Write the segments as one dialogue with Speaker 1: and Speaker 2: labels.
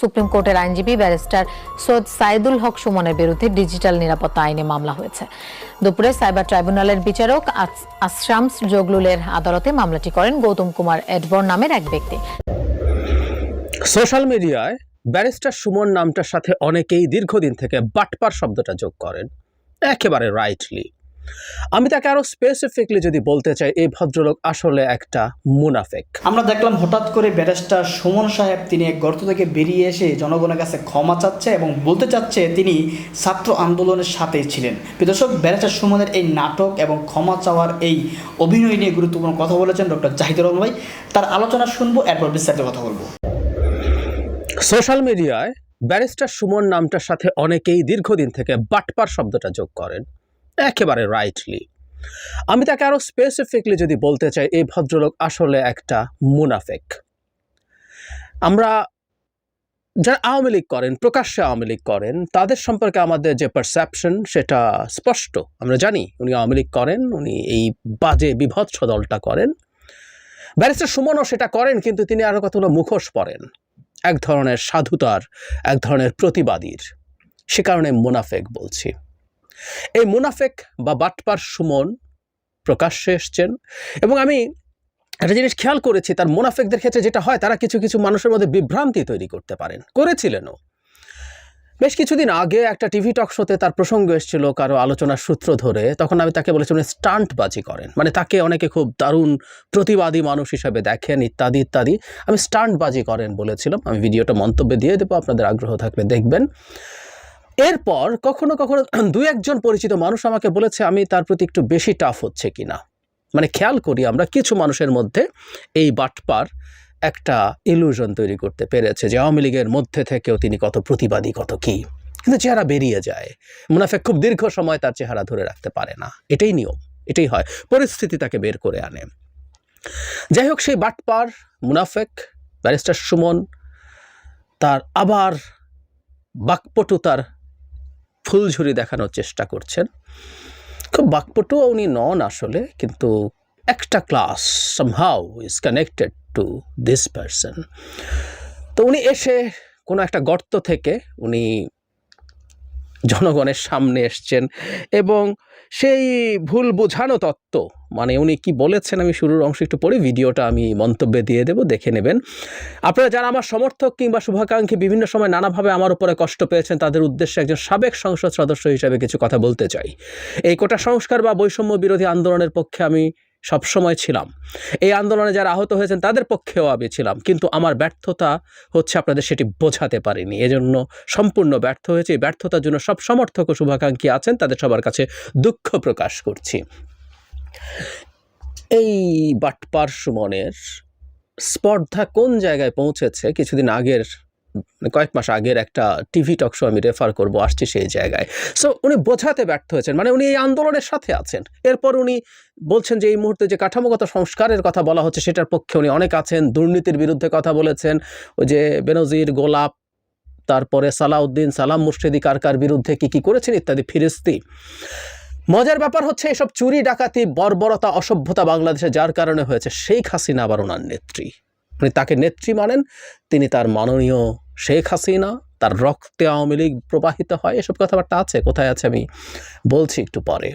Speaker 1: Supreme কোর্টের আইনজীবী barrister Syed Saidul হক সুমনের বিরুদ্ধে ডিজিটাল নিরাপত্তা আইনে মামলা হয়েছে। দুপুরে সাইবার ট্রাইব্যুনালের বিচারক আশরামস জগলুলের আদালতে মামলাটি করেন গৌতম কুমার এডবর নামের এক ব্যক্তি।
Speaker 2: সোশ্যাল মিডিয়ায় ব্যারিস্টার সুমন নামটার সাথে অনেকেই দীর্ঘদিন থেকে বাটপার শব্দটা যোগ করেন। একেবারে রাইটলি আমি তাকে আরও স্পেসিফিকলি যদি বলতে চাই এই ভদ্রলোক আসলে একটা মুনাফেক।
Speaker 3: আমরা দেখলাম হঠাৎ করে ব্যারিস্টার সুমন সাহেব তিনি এক গর্ত থেকে বেরিয়ে এসে জনগণের কাছে ক্ষমা চাচ্ছে এবং বলতে চাচ্ছে তিনি ছাত্র আন্দোলনের সাথেই ছিলেন। দর্শক ব্যারিস্টার সুমনের এই নাটক এবং ক্ষমা চাওয়ার এই অভিনয় নিয়ে গুরুত্বপূর্ণ কথা বলেছেন ডক্টর জাহিদুর রহমান ভাই। তার আলোচনা শুনব এরপর বিস্তারিত কথা বলব।
Speaker 2: সোশ্যাল মিডিয়ায় ব্যারিস্টার সুমন নামটার সাথে অনেকেই দীর্ঘদিন থেকে বাটপার শব্দটা যোগ করেন। একেবারে রাইটলি আমি তাকে আরও স্পেসিফিকলি যদি বলতে চাই, এই ভদ্রলোক আসলে একটা মুনাফেক। আমরা যারা আওয়ামী লীগ করেন, প্রকাশ্যে আওয়ামী লীগ করেন, তাদের সম্পর্কে আমাদের যে পারসেপশন সেটা স্পষ্ট। আমরা জানি উনি আওয়ামী লীগ করেন, উনি এই বাজে, বিভৎস দলটা করেন। ব্যারিস্টার সুমনও সেটা করেন, কিন্তু তিনি আরও কতগুলো মুখোশ পরেন। এক ধরনের সাধুতার, এক ধরনের প্রতিবাদীর। সে কারণে মুনাফেক বলছি। এই মুনাফেক বা বাটপার সুমন প্রকাশ্যে এসছেন এবং আমি একটা জিনিস খেয়াল করেছি, তার মুনাফেকদের ক্ষেত্রে যেটা হয়, তারা কিছু কিছু মানুষের মধ্যে বিভ্রান্তি তৈরি করতে পারেন। করেছিলেনও। বেশ কিছুদিন আগে একটা টিভি টক শোতে তার প্রসঙ্গ এসেছিল কারও আলোচনার সূত্র ধরে, তখন আমি তাকে বলেছিলাম স্টান্টবাজি করেন। মানে তাকে অনেকে খুব দারুণ প্রতিবাদী মানুষ হিসাবে দেখেন, ইত্যাদি ইত্যাদি। আমি স্টান্টবাজি করেন বলেছিলাম। আমি ভিডিওটা মন্তব্যে দিয়ে দেবো, আপনাদের আগ্রহ থাকলে দেখবেন। এরপর কখনো কখনো দু একজন পরিচিত মানুষ আমাকে বলেছে, আমি তার প্রতি একটু বেশি টাফ হচ্ছে কিনা? মানে খেয়াল করি আমরা কিছু মানুষের মধ্যে এই বাটপার একটা ইলুশন তৈরি করতে পেরেছে যে আওয়ামী লীগের মধ্যে থেকেও তিনি কত প্রতিবাদী, কত কি। কিন্তু চেহারা বেরিয়ে যায়। মুনাফেক খুব দীর্ঘ সময় তার চেহারা ধরে রাখতে পারে না। এটাই নিয়ম, এটাই হয়। পরিস্থিতি তাকে বের করে আনে। যাই হোক, সেই বাটপার, মুনাফেক, ব্যারিস্টার সুমন, তার আবার বাকপটুতার ফুলঝুরি দেখানোর চেষ্টা করছেন। খুব বাকপটুও উনি নন আসলে, কিন্তু একটা class somehow is connected to this person তো উনি এসে কোনো একটা গর্ত থেকে উনি জনগণের সামনে এসছেন এবং সেই ভুল বোঝানো তত্ত্ব মানে উনি কি বলেছেন আমি শুরুর অংশ একটু পরে ভিডিওটা আমি মন্তব্যে দিয়ে দেব, দেখে নেবেন। আপনারা যারা আমার সমর্থক কিংবা শুভাকাঙ্ক্ষী বিভিন্ন সময় নানাভাবে আমার উপরে কষ্ট পেয়েছেন, তাদের উদ্দেশ্যে একজন সাবেক সংসদ সদস্য হিসেবে কিছু কথা বলতে চাই। এই কোটা সংস্কার বা বৈষম্য বিরোধী আন্দোলনের পক্ষে আমি সবসময় ছিলাম। এই আন্দোলনে যারা আহত হয়েছেন, তাদের পক্ষেও আমি ছিলাম। কিন্তু আমার ব্যর্থতা হচ্ছে আপনাদের সেটি বোঝাতে পারিনি। এজন্য সম্পূর্ণ ব্যর্থ হয়েছে। এই ব্যর্থতার জন্য সব সমর্থক ও শুভাকাঙ্ক্ষী আছেন, তাদের সবার কাছে দুঃখ প্রকাশ করছি। এই বাটপার সুমনের স্পর্ধা কোন জায়গায় পৌঁছেছে? কিছুদিন আগের মানে কয়েক মাস আগের একটা টিভি টক শো আমি রেফার করব, আসছি সেই জায়গায়। সো উনি বোঝাতে ব্যর্থ হয়েছেন মানে উনি এই আন্দোলনের সাথে আছেন। এরপর উনি বলছেন যে, এই মুহূর্তে যে কাঠামোগত সংস্কারের কথা বলা হচ্ছে, সেটার পক্ষে উনি অনেক আছেন, দুর্নীতির বিরুদ্ধে কথা বলেছেন। ওই যে বেনজির, গোলাপ, তারপরে সালাউদ্দিন, সালাম মুর্শিদি কার কার বিরুদ্ধে কি কি করেছেন ইত্যাদি, ফিরিস্তি। মজার ব্যাপার হচ্ছে এসব চুরি, ডাকাতি, বর্বরতা, অসভ্যতা বাংলাদেশে যার কারণে হয়েছে শেখ হাসিনা আবার ওনার নেত্রী। উনি তাকে নেত্রী মানেন, তিনি তার মাননীয় শেখ হাসিনা, তার রক্তে আওয়ামী লীগ প্রবাহিত হয়। এসব কথাবার্তা আছে, কোথায় আছে আমি বলছি একটু পরে।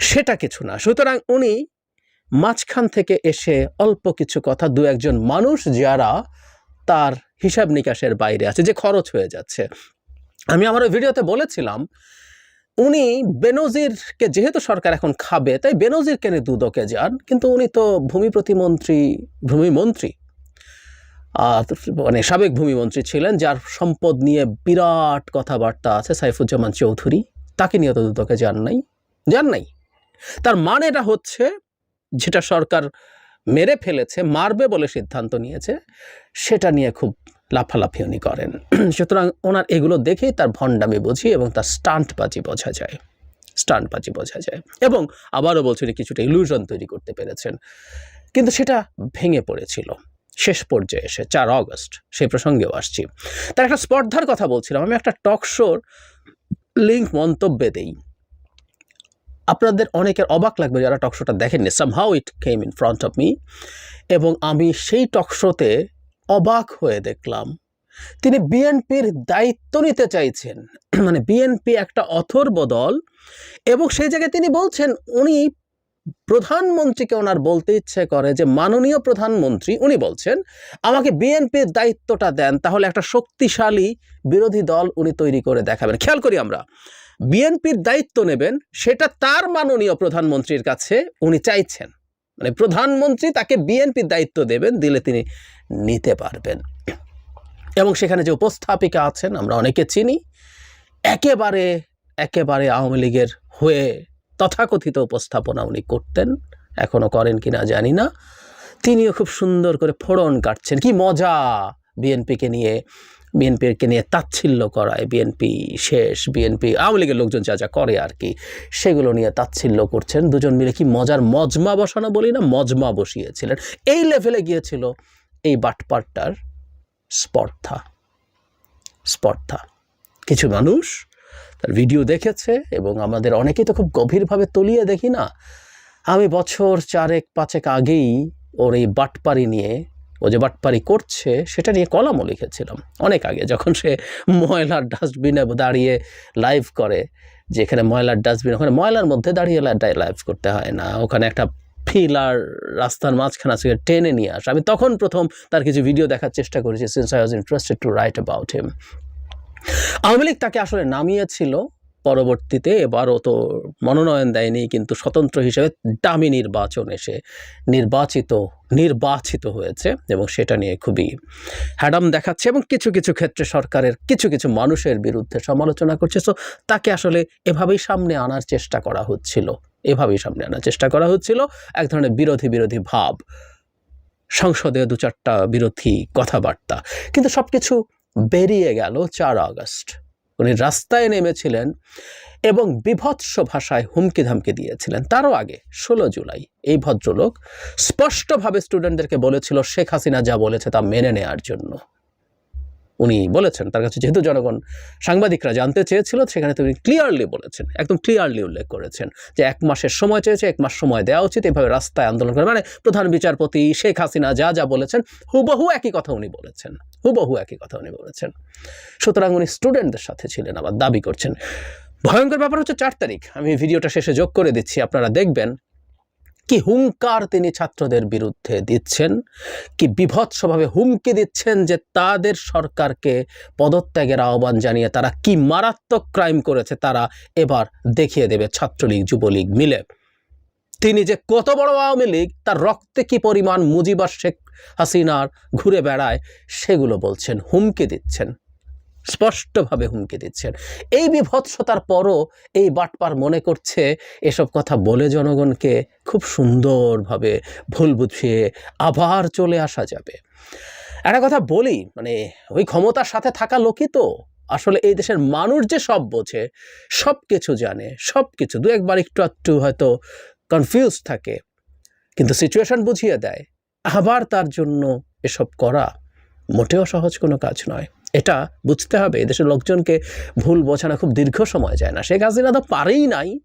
Speaker 2: সেটা কিছু না। সুতরাং উনি মাঝখান থেকে এসে অল্প কিছু কথা, দু একজন মানুষ যারা তার হিসাব নিকাশের বাইরে আছে, যে খরচ হয়ে যাচ্ছে। আমি আমার ভিডিওতে বলেছিলাম উনি বেনজিরকে, যেহেতু সরকার এখন খাবে, তাই বেনজির কেনে দুদকে যান, কিন্তু উনি তো ভূমি প্রতিমন্ত্রী ভূমিমন্ত্রী মানে সাবেক ভূমিমন্ত্রী ছিলেন, যার সম্পদ নিয়ে বিরাট কথাবার্তা আছে সাইফুজ্জামান চৌধুরী। তাকে নিয়ে তো দুদকে যান নাই যান নাই। তার মানেটা হচ্ছে, যেটা সরকার মেরে ফেলেছে, মারবে বলে সিদ্ধান্ত নিয়েছে, সেটা নিয়ে খুব লাফালাফি উনি করেন। সুতরাং ওনার এগুলো দেখে তার ভণ্ডামি বুঝি এবং তার স্টান্টবাজি বোঝা যায়। স্টান্টবাজি বোঝা যায়। এবং আবারও বলছেন কিছুটা ইলুশন তৈরি করতে পেরেছেন। কিন্তু সেটা ভেঙে পড়েছিল। শেষ পর্যায়ে এসে, চার অগস্ট সেই প্রসঙ্গেও আসছি। তার একটা স্পর্ধার কথা বলছিলাম। আমি একটা টক শোর লিঙ্ক মন্তব্যে দেই। আপনাদের অনেকের অবাক লাগবে যারা টক শোটা দেখেননি। Somehow it came in front of me এবং আমি সেই টক শোতে অবাক হয়ে দেখলাম। তিনি বিএনপির দায়িত্ব নিতে চাইছেন। মানে বিএনপি একটা অথর্ব দল এবং সেই জায়গায় তিনি বলছেন, উনি প্রধানমন্ত্রীকে ওনার বলতে ইচ্ছে করে যে, মাননীয় প্রধানমন্ত্রী, উনি বলছেন, আমাকে বিএনপির দায়িত্বটা দেন, তাহলে একটা শক্তিশালী বিরোধী দল উনি তৈরি করে দেখাবেন। খেয়াল করি আমরা, বিএনপির দায়িত্ব নেবেন, সেটা তার মাননীয় প্রধানমন্ত্রীর কাছে উনি চাইছেন। মানে প্রধানমন্ত্রী তাকে বিএনপির দায়িত্ব দেবেন, দিলে তিনি নিতে পারবেন। এবং সেখানে যে উপস্থাপিকা আছেন, আমরা অনেকে চিনি, একেবারে একেবারে আওয়ামী লীগের হয়ে তথাকথিত উপস্থাপনা উনি করতেন এখনও করেন কিনা জানি না। তিনিও খুব সুন্দর করে ফোড়ন কাটছেন। কি মজা বিএনপিকে নিয়ে। বিএনপিকে নিয়ে তাচ্ছিল্য করায় বিএনপি শেষ, বিএনপি, আওয়ামী লীগের লোকজন যা যা করে আর কি, সেগুলো নিয়ে তাচ্ছিল্য করছেন। দুজন মিলে কি মজার মজমা বসানো বলি না, মজমা বসিয়েছিলেন। এই লেভেলে গিয়েছিল এই বাটপারটার স্পর্ধা। স্পর্ধা। কিছু মানুষ তার ভিডিও দেখেছে এবং আমাদের অনেকেই তো খুব গভীরভাবে তলিয়ে দেখি না। আমি বছর চারেক, পাঁচেক আগেই ওর এই বাটপারি নিয়ে ও যে বাটপারি করছে, সেটা নিয়ে কলামও লিখেছিলাম। অনেক আগে যখন সে ময়লার ডাস্টবিনে দাঁড়িয়ে লাইভ করে যেখানে ময়লার ডাস্টবিন ওখানে ময়লার মধ্যে দাঁড়িয়ে লাইভ করতে হয় না। ওখানে একটা ফিলার রাস্তার মাঝখানে আছে টেনে নিয়ে আসে। আমি তখন প্রথম তার কিছু ভিডিও দেখার চেষ্টা করেছি since I was interested to write about him Awami League তাকে আসলে নামিয়েছিল পরবর্তীতে এবারও তো মনোনয়ন দেয়নি, কিন্তু স্বতন্ত্র হিসেবে দামি নির্বাচন এসে নির্বাচিত নির্বাচিত হয়েছে এবং সেটা নিয়ে খুবই হ্যাডাম দেখাচ্ছে এবং কিছু কিছু ক্ষেত্রে সরকারের কিছু কিছু মানুষের বিরুদ্ধে সমালোচনা করছে। সো তাকে আসলে এভাবেই সামনে আনার চেষ্টা করা হচ্ছিল, এভাবেই সামনে আনার চেষ্টা করা হচ্ছিল। এক ধরনের বিরোধী বিরোধী ভাব, সংসদে দু চারটা বিরোধী কথাবার্তা, কিন্তু সব কিছু বেরিয়ে গেল চার আগস্ট। উনি রাস্তায় নেমেছিলেন এবং বিভৎস ভাষায় হুমকি ধামকি দিয়েছিলেন। তারও আগে, ষোলো জুলাই, এই ভদ্রলোক স্পষ্টভাবে স্টুডেন্টদেরকে বলেছিল, শেখ হাসিনা যা বলেছে তা মেনে নেয়ার জন্য। উনি বলেছেন, তার কাছে যেহেতু জনগণ সাংবাদিকরা জানতে চেয়েছিল, সেখানে তিনি ক্লিয়ারলি বলেছেন, একদম ক্লিয়ারলি উল্লেখ করেছেন যে এক মাসের সময় চেয়েছে, এক মাস সময় দেওয়া উচিত, এভাবে রাস্তায় আন্দোলন করে। মানে প্রধান বিচারপতি শেখ হাসিনা যা যা বলেছেন, হুবহু একই কথা উনি বলেছেন, হুবহু একই কথা উনি বলেছেন। সুতরাং উনি স্টুডেন্টদের সাথে ছিলেন, আবার দাবি করছেন। ভয়ঙ্কর ব্যাপার হচ্ছে চার তারিখ, আমি ভিডিওটা শেষে যোগ করে দিচ্ছি, আপনারা দেখবেন কি হুঙ্কার তিনি ছাত্রদের বিরুদ্ধে দিচ্ছেন? কি বিভৎসভাবে হুমকি দিচ্ছেন যে তাদের সরকারকে পদত্যাগের আহ্বান জানিয়ে তারা কি মারাত্মক ক্রাইম করেছে তারা এবার দেখিয়ে দেবে ছাত্রলীগ, যুবলীগ মিলে। তিনি যে কত বড় আওয়ামী লীগ, তার রক্তে কি পরিমাণ মুজিবার শেখ হাসিনার ঘুরে বেড়ায়, সেগুলো বলছেন, হুমকি দিচ্ছেন। স্পষ্টভাবে হুমকি দিচ্ছেন। এই বিভৎসতার পরও এই বাটপার মনে করছে, এসব কথা বলে জনগণকে খুব সুন্দরভাবে ভুল বুঝিয়ে আবার চলে আসা যাবে। একটা কথা বলি মানে ওই ক্ষমতার সাথে থাকা লোকই তো। আসলে এই দেশের মানুষ যে সব বোঝে, সব কিছু জানে, সব কিছু, দু একবার একটু একটু হয়তো কনফিউজ থাকে, কিন্তু সিচুয়েশন বুঝিয়ে দেয়। আবার তার জন্য এসব করা মোটেও সহজ কোনো কাজ নয়। এটা বুঝতে হবে, এদেশের লোকজনকে ভুল বোঝানো খুব দীর্ঘ সময় যায় না। শেখ হাসিনা তো পারেই নাই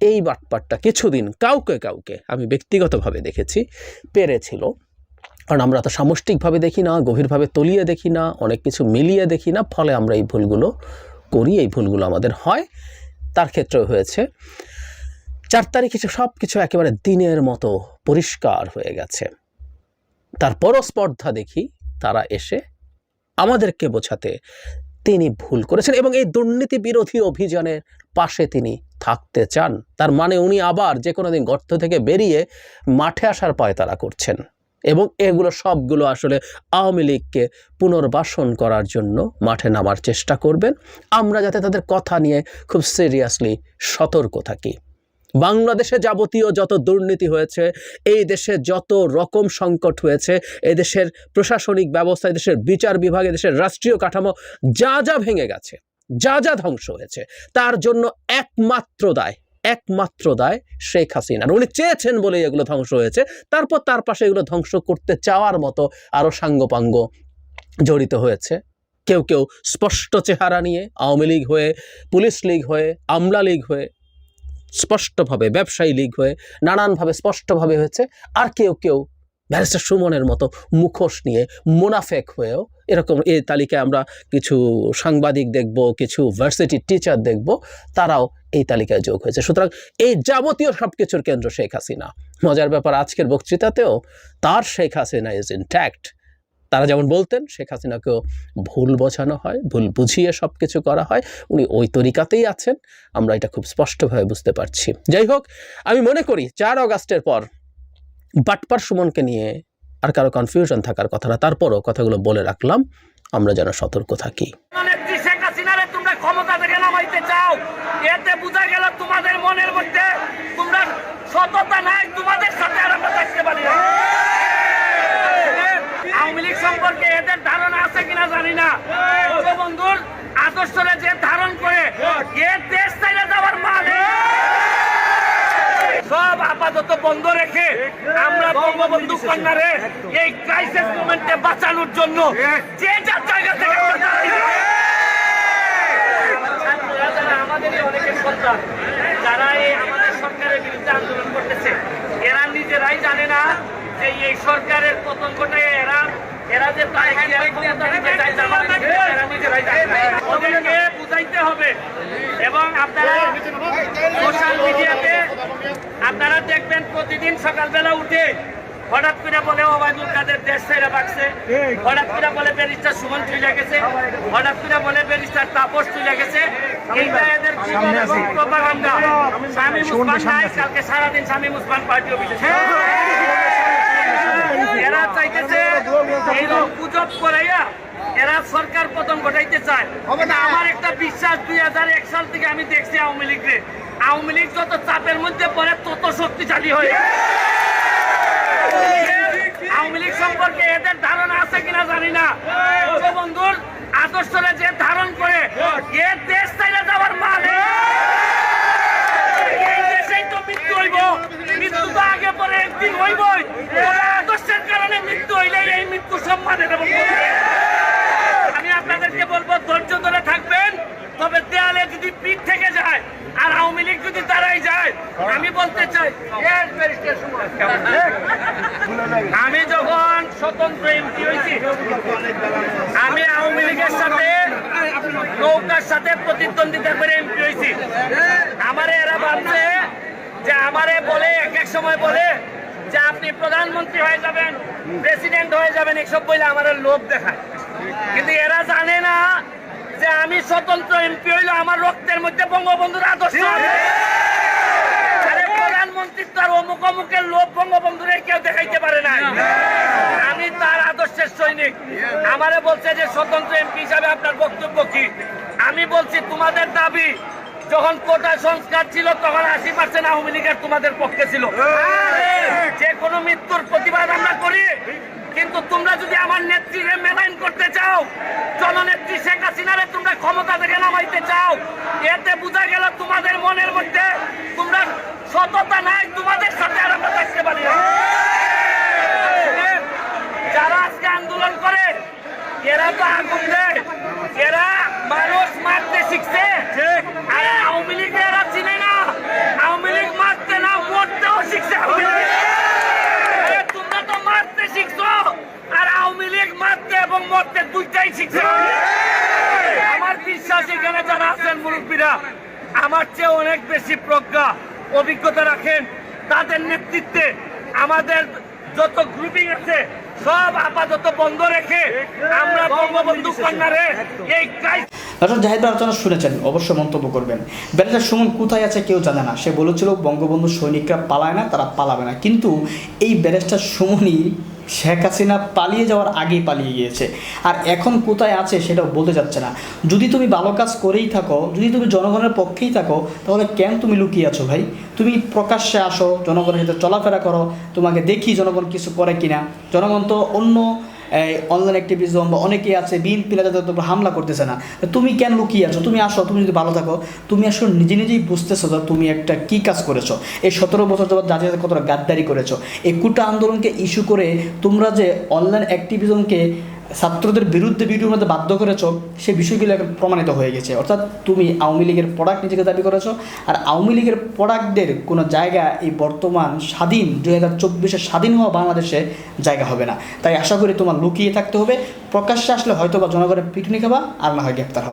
Speaker 2: এই বাটপাটটা কিছুদিন কাউকে কাউকে, আমি ব্যক্তিগতভাবে দেখেছি, পেরেছিল। কারণ আমরা তো সামষ্টিকভাবে দেখি না, গভীরভাবে তলিয়ে দেখি না, অনেক কিছু মিলিয়ে দেখি না, ফলে আমরা এই ভুলগুলো করি, এই ভুলগুলো আমাদের হয়। তার ক্ষেত্রেও হয়েছে। চার তারিখে সব কিছু একেবারে দিনের মতো পরিষ্কার হয়ে গেছে। তারপরও স্পর্ধা দেখি তারা এসে আমাদেরকে বোঝাতে তিনি ভুল করেছেন এবং এই দুর্নীতি বিরোধী অভিযানের পাশে তিনি থাকতে চান। তার মানে উনি আবার যে কোনো দিন গর্ত থেকে বেরিয়ে মাঠে আসার পায়তারা করছেন এবং এগুলো সবগুলো আসলে আওয়ামী লীগকে পুনর্বাসন করার জন্য মাঠে নামার চেষ্টা করবেন। আমরা যাতে তাদের কথা নিয়ে খুব সিরিয়াসলি সতর্ক থাকি। বাংলাদেশে যাবতীয় যত দুর্নীতি হয়েছে, এই দেশে যত রকম সংকট হয়েছে, এই দেশের প্রশাসনিক ব্যবস্থা দেশের বিচার বিভাগ, এই দেশের রাষ্ট্রীয় কাঠামো যা যা ভেঙে গেছে, যা যা ধ্বংস হয়েছে, তার জন্য একমাত্র দায় একমাত্র দায় শেখ হাসিনার। উনি চেয়েছেন বলে এগুলো ধ্বংস হয়েছে, তারপর তার পাশে এগুলো ধ্বংস করতে চাওয়ার মতো আরও সাঙ্গপাঙ্গ জড়িত হয়েছে। কেউ কেউ স্পষ্ট চেহারা নিয়ে আওয়ামী লীগ হয়ে, পুলিশ লীগ হয়ে, আমলা লীগ হয়ে স্পষ্টভাবে, ব্যবসায়ী লীগ হয়ে, নানানভাবে স্পষ্টভাবে হয়েছে। আর কেউ কেউ ব্যারিস্টার সুমনের মতো মুখোশ নিয়ে মুনাফেক হয়েও এরকম এই তালিকায় আমরা কিছু সাংবাদিক দেখব, কিছু ভার্সিটি টিচার দেখব, তারাও এই তালিকায় যোগ হয়েছে। সুতরাং এই যাবতীয় সব কিছুর কেন্দ্র শেখ হাসিনা। মজার ব্যাপার, আজকের বক্তৃতাতেও তার শেখ হাসিনা ইজ ইনট্যাক্ট তারা যেমন বলতেন, শেখ হাসিনাকেও ভুল বোঝানো হয়, ভুল বুঝিয়ে সব কিছু করা হয়। উনি ওই তরিকাতেই আছেন, আমরা এটা খুব স্পষ্টভাবে বুঝতে পারছি। যাই হোক, আমি মনে করি চার অগাস্টের পর বাটপার সুমনকে নিয়ে আর কারও কনফিউশন থাকার কথা না। তারপরও কথাগুলো বলে রাখলাম, আমরা যেন সতর্ক থাকি।
Speaker 4: তোমাদের মনের মধ্যে তোমরা সততা নাই, তোমাদের সাথে থাকতে পারি সম্পর্কে এদের ধারণা আছে কিনা জানি না। বন্ধুর আদর্শরে যে ধারণ করে দেশ যাওয়ার মানে সব আপাতত বন্ধ রেখে আমরা বঙ্গবন্ধু কন্যারে এই ক্রাইসিস মোমেন্টে বাঁচানোর জন্য যে যার জায়গা থেকে যারা এই আমাদের সরকারের বিরুদ্ধে আন্দোলন করতেছে, এরা নিজেরাই জানে না যে এই সরকারের পতন এরা এরা যে। ওদেরকে বুঝাইতে হবে। এবং আপনারা সোশ্যাল মিডিয়াতে আপনারা দেখবেন প্রতিদিন সকালবেলা উঠে হঠাৎ করে বলে ওবায়দুল কাদের দেশ ছেড়ে বাগছে হঠাৎ করে বলে ব্যারিস্টার সুমন চলে গেছে। হঠাৎ করে বলে ব্যারিস্টার তাপস চলে গেছে। এইটা এদের কালকে সারাদিন শামীম উসমান পার্টি অফিসে। এরা চাইতেছে এইরকম গুজব করাইয়া এরা সরকার পতন ঘটাইতে চায়। আমার একটা বিশ্বাস দুই এক সাল থেকে আমি দেখছি আওয়ামী লীগকে আওয়ামী লীগ যত চাপের মধ্যে পড়ে তত শক্তিশালী হয়ে আওয়ামী লীগ সম্পর্কে এদের ধারণা আছে কিনা জানি না। বন্ধুর আদর্শরে যে ধারণ করে এ দেশ চাইলে যাওয়ার মানে এই দেশেই তো মৃত্যু হইব তবে দেয়ালে যদি পিঠ থেকে যায়, আর আওয়ামী লীগ যদি দাঁড়াই যায়, আমি বলতে চাই আমি যখন স্বতন্ত্র এমপি হয়েছি, আমি আওয়ামী লীগের সাথে, নৌকার সাথে প্রতিদ্বন্দ্বিতা করে এমপি হয়েছি। আমারে এরা ভাবছে যে আমারে বলে এক এক সময় বলে যে আপনি প্রধানমন্ত্রী হয়ে যাবেন প্রেসিডেন্ট হয়ে যাবেন এসব বলে আমার লোভ দেখায়। কিন্তু এরা জানে না যে আমি স্বতন্ত্র এমপি হইল আমার রক্তের মধ্যে বঙ্গবন্ধুর আদর্শ আছে। আরে প্রধানমন্ত্রী তো আর অমুক অমুকের লোভ বঙ্গবন্ধুরে কেউ দেখাইতে পারে না আমি তার আদর্শের সৈনিক। আমারে বলছে যে স্বতন্ত্র এমপি হিসাবে আপনার বক্তব্য কি? আমি বলছি তোমাদের দাবি যখন কোটা সংস্কার ছিল, তখন আশি পার্সেন্ট আওয়ামী লীগের তোমাদের পক্ষে ছিল। যে কোনো মৃত্যুর প্রতিবাদ আমরা করি, কিন্তু তোমরা যদি আমার নেত্রীরে মেলাইন করতে চাও, জননেত্রী শেখ হাসিনারে তোমরা ক্ষমতা থেকে নামাইতে চাও, এতে বোঝা গেল তোমাদের মনের মধ্যে তোমরা সততা নাই, তোমাদের সাথে আর আমরা থাকতে পারি যারা আজকে আন্দোলন করে, এরা তো আগুন দেয়, এরা মানুষ মারতে শিখছে আর আওয়ামী লীগ এরা চিনে না আওয়ামী লীগ মারতে না মরতেও শিখছে আওয়ামী লীগ। আরে তোমরা তো মারতে শিখছো আর আওয়ামী লীগ মারতে এবং মরতে দুইটাই শিখছে আমার বিশ্বাস এখানে যারা আছেন মুরব্বীরা আমার চেয়ে অনেক বেশি প্রজ্ঞা, অভিজ্ঞতা রাখেন। তাদের নেতৃত্বে আমাদের যত গ্রুপিং আছে, সব আপাতত বন্ধ রেখে আমরা বঙ্গবন্ধু কন্যারে এই
Speaker 3: ডক্টর জাহিদ আলোচনা শুনেছেন অবশ্যই মন্তব্য করবেন। ব্যারিস্টার সুমন কোথায় আছে কেউ জানে না। সে বলেছিল, বঙ্গবন্ধু সৈনিকরা পালায় না, তারা পালাবে না। কিন্তু এই ব্যারিস্টার সুমনই শেখ হাসিনা পালিয়ে যাওয়ার আগেই পালিয়ে গিয়েছে। আর এখন কোথায় আছে সেটাও বলতে যাচ্ছে না। যদি তুমি ভালো কাজ করেই থাকো, যদি তুমি জনগণের পক্ষেই থাকো, তাহলে কেন তুমি লুকিয়ে আছো ভাই? তুমি প্রকাশ্যে আসো, জনগণের সাথে চলাফেরা করো, তোমাকে দেখি জনগণ কিছু করে কিনা। জনগণ তো অন্য অনলাইন অ্যাক্টিভিজম বা অনেকেই আছে বিএনপি যাদের উপর হামলা করতেছে না তুমি কেন লুকিয়ে আছো? তুমি আসো, তুমি যদি ভালো থাকো, তুমি আসো নিজে নিজেই বুঝতেছো যে তুমি একটা কী কাজ করেছ। এই সতেরো বছর যাবত জাতীয় কতটা গাদ্দারি করেছ। এই কুটা আন্দোলনকে ইস্যু করে তোমরা যে অনলাইন অ্যাক্টিভিজমকে ছাত্রদের বিরুদ্ধে ভিডিও মধ্যে বাধ্য করেছ, সে বিষয়গুলো এখন প্রমাণিত হয়ে গেছে। অর্থাৎ তুমি আওয়ামী লীগের প্রোডাক্ট নিজেকে দাবি করেছ, আর আওয়ামী লীগের প্রোডাক্টদের কোনো জায়গা এই বর্তমান স্বাধীন দু হাজার চব্বিশে স্বাধীন হওয়া বাংলাদেশে জায়গা হবে না। তাই আশা করি তোমার লুকিয়ে থাকতে হবে। প্রকাশ্যে আসলে হয়তো বা জনগণের পিকনিক খাবা, আর না হয় গ্রেপ্তার হবে।